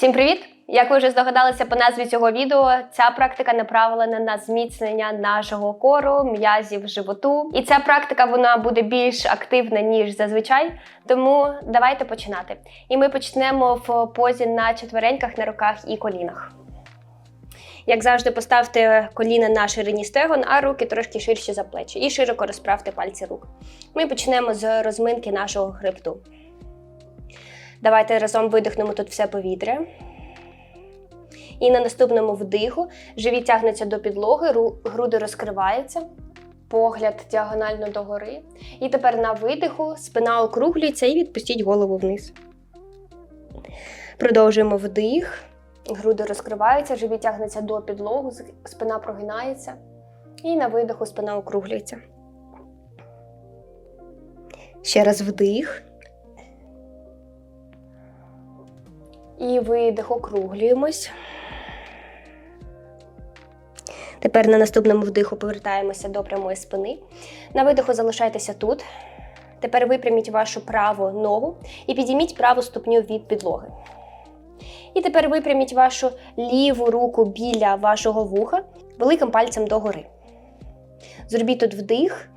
Всім привіт! Як ви вже здогадалися по назві цього відео, ця практика направлена на зміцнення нашого кору, м'язів животу. І ця практика вона буде більш активна, ніж зазвичай. Тому давайте починати. І ми почнемо в позі на четвереньках, на руках і колінах. Як завжди, поставте коліна на ширині стегон, а руки трошки ширші за плечі. І широко розправте пальці рук. Ми почнемо з розминки нашого хребту. Давайте разом видихнемо тут все повітря. І на наступному вдиху живіт тягнеться до підлоги, груди розкриваються, погляд діагонально догори. І тепер на видиху спина округлюється і відпустіть голову вниз. Продовжуємо вдих. Груди розкриваються, живіт тягнеться до підлоги, спина прогинається. І на видиху спина округлюється. Ще раз вдих. І видих округлюємось. Тепер на наступному вдиху повертаємося до прямої спини. На видиху залишайтеся тут. Тепер випряміть вашу праву ногу і підійміть праву ступню від підлоги. І тепер випряміть вашу ліву руку біля вашого вуха великим пальцем догори. Зробіть тут вдих.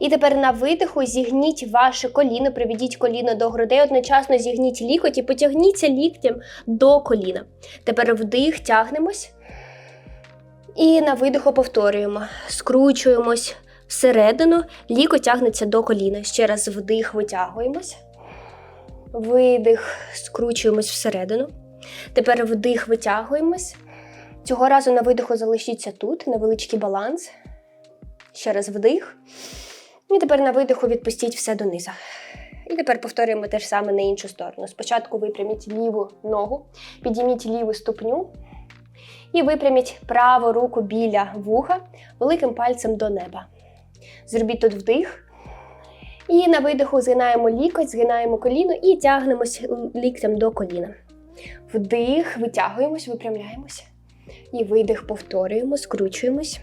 І тепер на видиху зігніть ваше коліно, приведіть коліно до грудей, одночасно зігніть лікоть і потягніться ліктем до коліна. Тепер вдих, тягнемось. І на видиху повторюємо. Скручуємось всередину, лікоть тягнеться до коліна. Ще раз вдих, витягуємось. Видих, скручуємось всередину. Тепер вдих, витягуємось. Цього разу на видиху залишіться тут, невеличкий баланс. Ще раз вдих. І тепер на видиху відпустіть все донизу. І тепер повторюємо те ж саме на іншу сторону. Спочатку випряміть ліву ногу, підійміть ліву ступню і випряміть праву руку біля вуха великим пальцем до неба. Зробіть тут вдих. І на видиху згинаємо лікоть, згинаємо коліно і тягнемось ліктем до коліна. Вдих, витягуємось, випрямляємось. І видих повторюємо, скручуємось.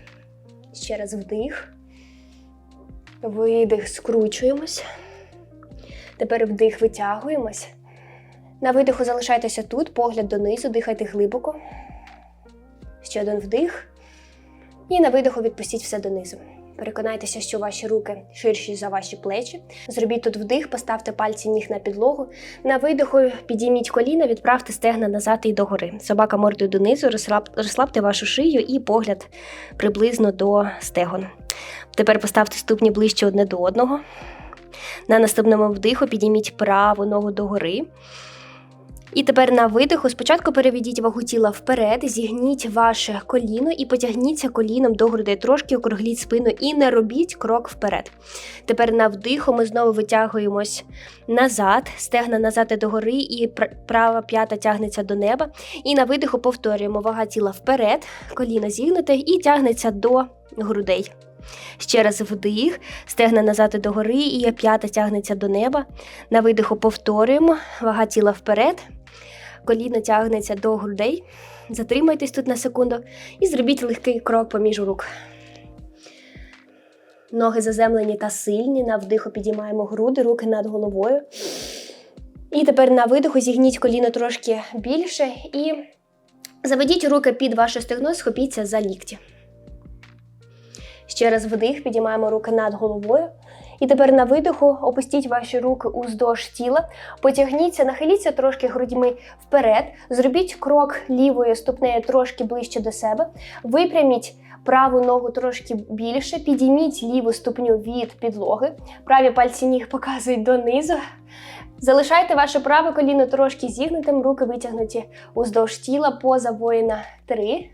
Ще раз вдих. Видих, скручуємось. Тепер вдих, витягуємось. На видиху залишайтеся тут, погляд донизу, дихайте глибоко. Ще один вдих. І на видиху відпустіть все донизу. Переконайтеся, що ваші руки ширші за ваші плечі. Зробіть тут вдих, поставте пальці ніг на підлогу. На видиху підійміть коліна, відправте стегна назад і догори. Собака мордою донизу, розслабте вашу шию і погляд приблизно до стегон. Тепер поставте ступні ближче одне до одного. На наступному вдиху підійміть праву ногу догори. І тепер на видиху спочатку переведіть вагу тіла вперед, зігніть ваше коліно і потягніться коліном до грудей, трошки округліть спину і не робіть крок вперед. Тепер на вдиху ми знову витягуємось назад, стегна назад і догори, і пр- права п'ята тягнеться до неба. І на видиху повторюємо вага тіла вперед, коліно зігнуте і тягнеться до грудей. Ще раз вдих, стегна назад і догори, і п'ята тягнеться до неба. На видиху повторюємо, вага тіла вперед, коліно тягнеться до грудей. Затримайтесь тут на секунду і зробіть легкий крок поміж рук. Ноги заземлені та сильні. На вдиху підіймаємо груди, руки над головою. І тепер на видиху зігніть коліно трошки більше і заведіть руки під ваше стегно, схопіться за лікті. Ще раз вдих, підіймаємо руки над головою. І тепер на видиху опустіть ваші руки уздовж тіла, потягніться, нахиліться трошки грудьми вперед, зробіть крок лівою ступнею трошки ближче до себе, випряміть праву ногу трошки більше, підійміть ліву ступню від підлоги, праві пальці ніг показують донизу. Залишайте ваше праве коліно трошки зігнутим, руки витягнуті уздовж тіла, поза воїна 3.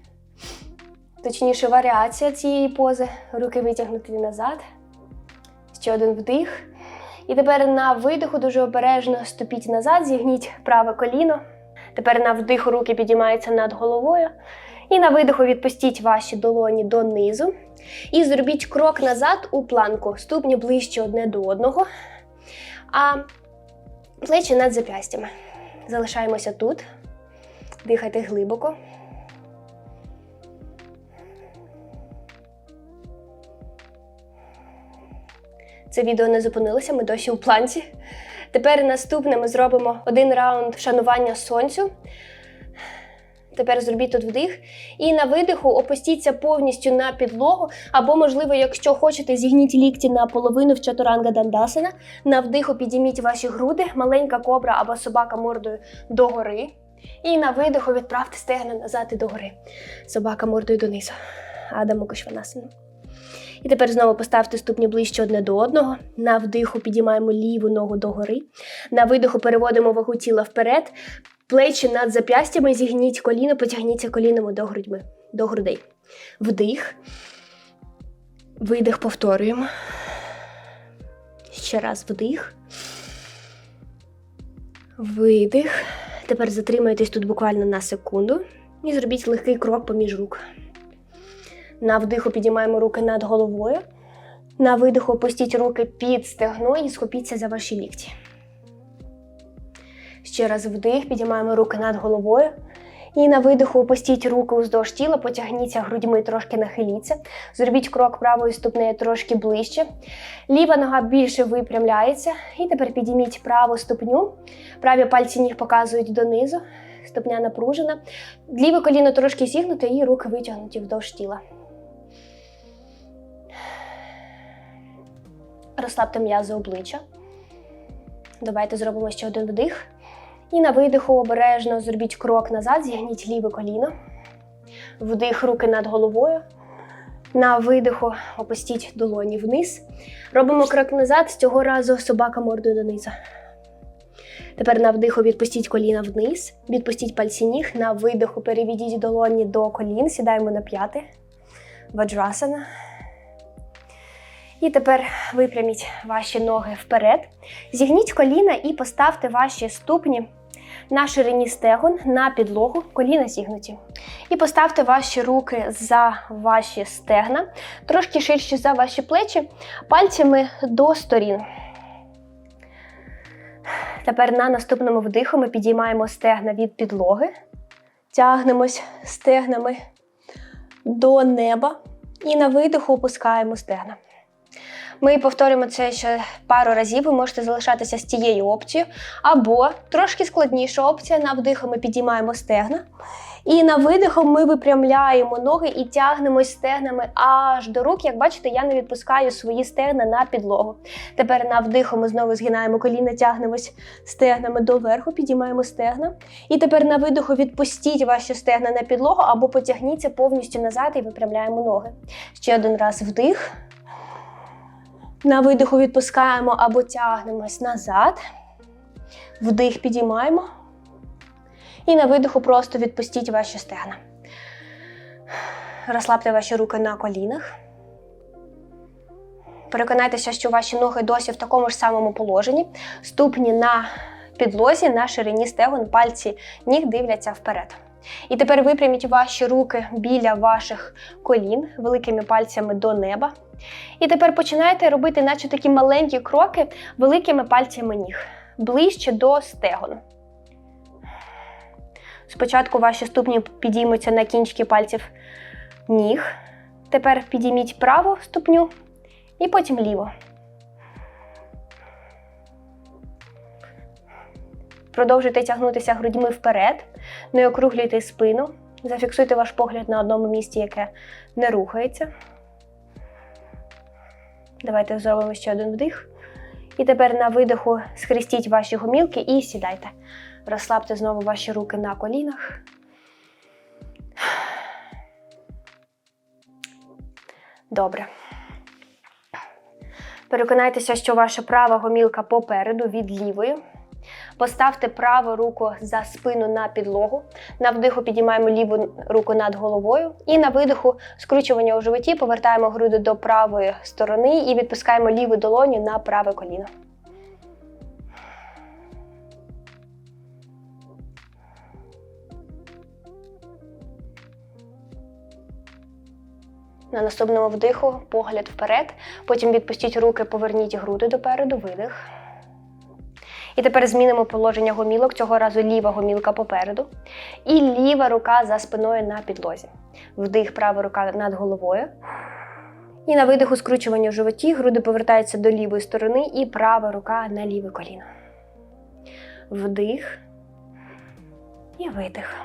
Точніше, варіація цієї пози. Руки витягнуті назад. Ще один вдих. І тепер на видиху дуже обережно ступіть назад, зігніть праве коліно. Тепер на вдиху руки підіймаються над головою. І на видиху відпустіть ваші долоні донизу. І зробіть крок назад у планку. Ступні ближче одне до одного. А плечі над зап'ястями. Залишаємося тут. Дихайте глибоко. Це відео не зупинилося, ми досі у планці. Тепер наступне ми зробимо один раунд шанування сонцю. Тепер зробіть тут вдих. І на видиху опустіться повністю на підлогу. Або, можливо, якщо хочете, зігніть лікті на половину в чатуранга дандасана. На вдиху підійміть ваші груди, маленька кобра або собака мордою догори. І на видиху відправте стегна назад і догори. Собака мордою донизу. Адаму Кошванасана. І тепер знову поставте ступні ближче одне до одного. На вдиху підіймаємо ліву ногу догори. На видиху переводимо вагу тіла вперед. Плечі над зап'ястями, зігніть коліно, потягніться колінами до грудьми, до грудей. Вдих. Видих повторюємо. Ще раз вдих. Видих. Тепер затримайтесь тут буквально на секунду і зробіть легкий крок поміж рук. На вдиху підіймаємо руки над головою. На видиху опустіть руки під стегно і схопіться за ваші лікті. Ще раз вдих, підіймаємо руки над головою. І на видиху опустіть руки уздовж тіла, потягніться грудьми, трошки нахиліться. Зробіть крок правою ступнею трошки ближче. Ліва нога більше випрямляється. І тепер підійміть праву ступню. Праві пальці ніг показують донизу. Ступня напружена. Ліве коліно трошки зігнуте і руки витягнуті вздовж тіла. Розслабте м'язи обличчя. Давайте зробимо ще один вдих. І на видиху обережно зробіть крок назад, зігніть ліве коліно. Вдих руки над головою. На видиху опустіть долоні вниз. Робимо крок назад, цього разу собака мордою донизу. Тепер на вдиху відпустіть коліна вниз, відпустіть пальці ніг. На видиху переведіть долоні до колін, сідаємо на п'яти. Ваджрасана. І тепер випряміть ваші ноги вперед. Зігніть коліна і поставте ваші ступні на ширині стегон на підлогу, коліна зігнуті. І поставте ваші руки за ваші стегна, трошки ширші за ваші плечі, пальцями до сторін. Тепер на наступному вдиху ми підіймаємо стегна від підлоги, тягнемось стегнами до неба і на видиху опускаємо стегна. Ми повторюємо це ще пару разів. Ви можете залишатися з тією опцією. Або трошки складніша опція. На вдиху ми підіймаємо стегна. І на видиху ми випрямляємо ноги і тягнемось стегнами аж до рук. Як бачите, я не відпускаю свої стегна на підлогу. Тепер на вдиху ми знову згинаємо коліна, тягнемось стегнами доверху, підіймаємо стегна. І тепер на видиху відпустіть ваші стегна на підлогу або потягніться повністю назад і випрямляємо ноги. Ще один раз вдих. На видиху відпускаємо або тягнемось назад. Вдих підіймаємо. І на видиху просто відпустіть ваші стегна. Розслабте ваші руки на колінах. Переконайтеся, що ваші ноги досі в такому ж самому положенні. Ступні на підлозі, на ширині стегон, пальці ніг дивляться вперед. І тепер випряміть ваші руки біля ваших колін, великими пальцями до неба. І тепер починайте робити, наче такі маленькі кроки великими пальцями ніг, ближче до стегон. Спочатку ваші ступні підіймуться на кінчики пальців ніг. Тепер підійміть праву ступню і потім ліву. Продовжуйте тягнутися грудьми вперед, не округлюйте спину. Зафіксуйте ваш погляд на одному місці, яке не рухається. Давайте зробимо ще один вдих. І тепер на видиху схрестіть ваші гомілки і сідайте. Розслабте знову ваші руки на колінах. Добре. Переконайтеся, що ваша права гомілка попереду від лівої. Поставте праву руку за спину на підлогу. На вдиху підіймаємо ліву руку над головою. І на видиху скручування у животі повертаємо груди до правої сторони і відпускаємо ліву долоню на праве коліно. На наступному вдиху погляд вперед. Потім відпустіть руки, поверніть груди допереду, видих. І тепер змінимо положення гомілок. Цього разу ліва гомілка попереду. І ліва рука за спиною на підлозі. Вдих, права рука над головою. І на видиху скручування в животі, груди повертаються до лівої сторони і права рука на ліве коліно. Вдих і видих.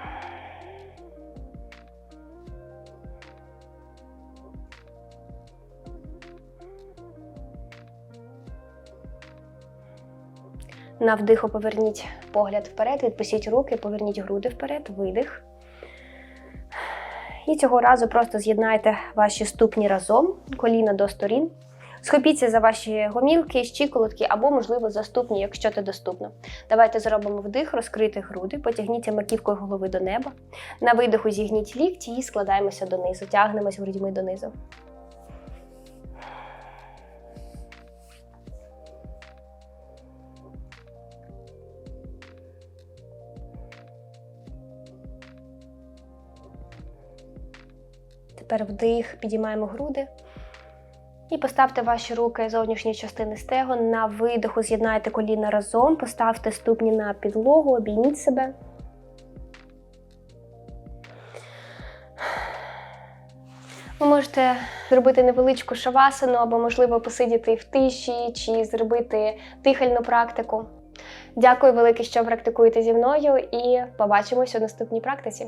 На вдиху поверніть погляд вперед, відпустіть руки, поверніть груди вперед, видих. І цього разу просто з'єднайте ваші ступні разом, коліна до сторін. Схопіться за ваші гомілки, щиколотки або, можливо, за ступні, якщо це доступно. Давайте зробимо вдих, розкрити груди, потягніться маківкою голови до неба. На видиху зігніть лікті і складаємося донизу, тягнемось грудьми донизу. Тепер вдих, підіймаємо груди. І поставте ваші руки зовнішні частини стегон. На видиху з'єднайте коліна разом, поставте ступні на підлогу, обійміть себе. Ви можете зробити невеличку шавасану або, можливо, посидіти в тиші чи зробити дихальну практику. Дякую велике, що практикуєте зі мною, і побачимось у наступній практиці.